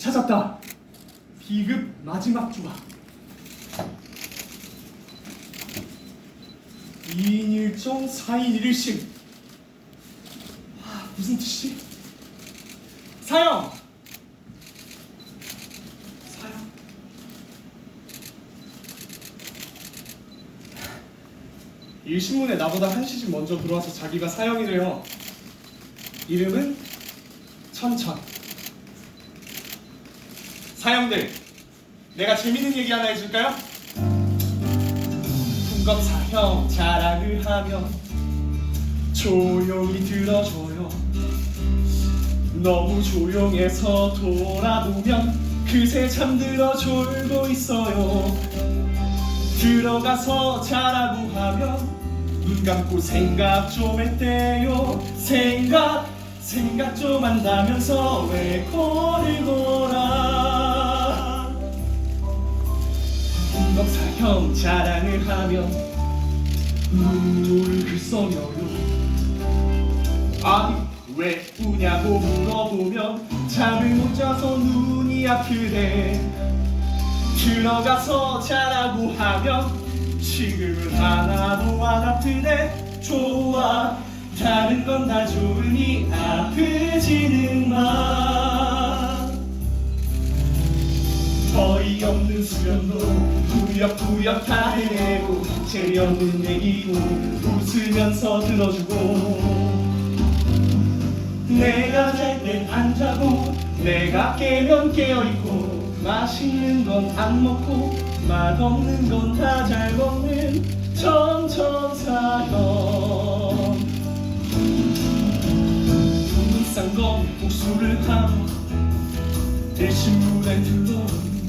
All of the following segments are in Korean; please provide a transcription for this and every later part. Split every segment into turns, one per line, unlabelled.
찾았다. 비급 마지막 조각. 2인 1종 4인 1일씩. 아, 무슨 뜻이지? 사형! 사형? 일신문에 나보다 한 시집 먼저 들어와서 자기가 사형이래요. 이름은 천천. 사형들, 내가 재밌는 얘기 하나 해줄까요? 풍검 사형 자랑을 하면 조용히 들어줘요. 너무 조용해서 돌아보면 그새 잠들어 졸고 있어요. 들어가서 자라고 하면 눈 감고 생각 좀 했대요. 생각 생각 좀 한다면서 왜 코를 골아 형 자랑을 하면 눈물을 글썽여요. 아니 왜 우냐고 물어보면 잠을 못 자서 눈이 아프대 들어가서 자라고 하면 지금은 하나도 안 아프대 좋아 다른 건 다 좋으니 아프지는 마 없는 수련도 부역부역 다 해내고 재미없는 얘기도 웃으면서 들어주고 내가 잘 땐 안 자고 내가 깨면 깨어있고 맛있는 건 안 먹고 맛없는 건 다 잘 먹는 천천사형 돈은 싼건 복수를 하고 일신문에 들러 너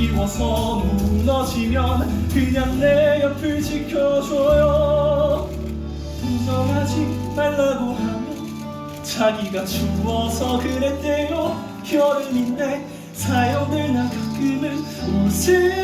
무 그리워서 무너지면 그냥 내 옆을 지켜줘요. 인정하지 말라고 하면 자기가 추워서 그랬대요. 여름인데 사연을 나 가끔은 웃음이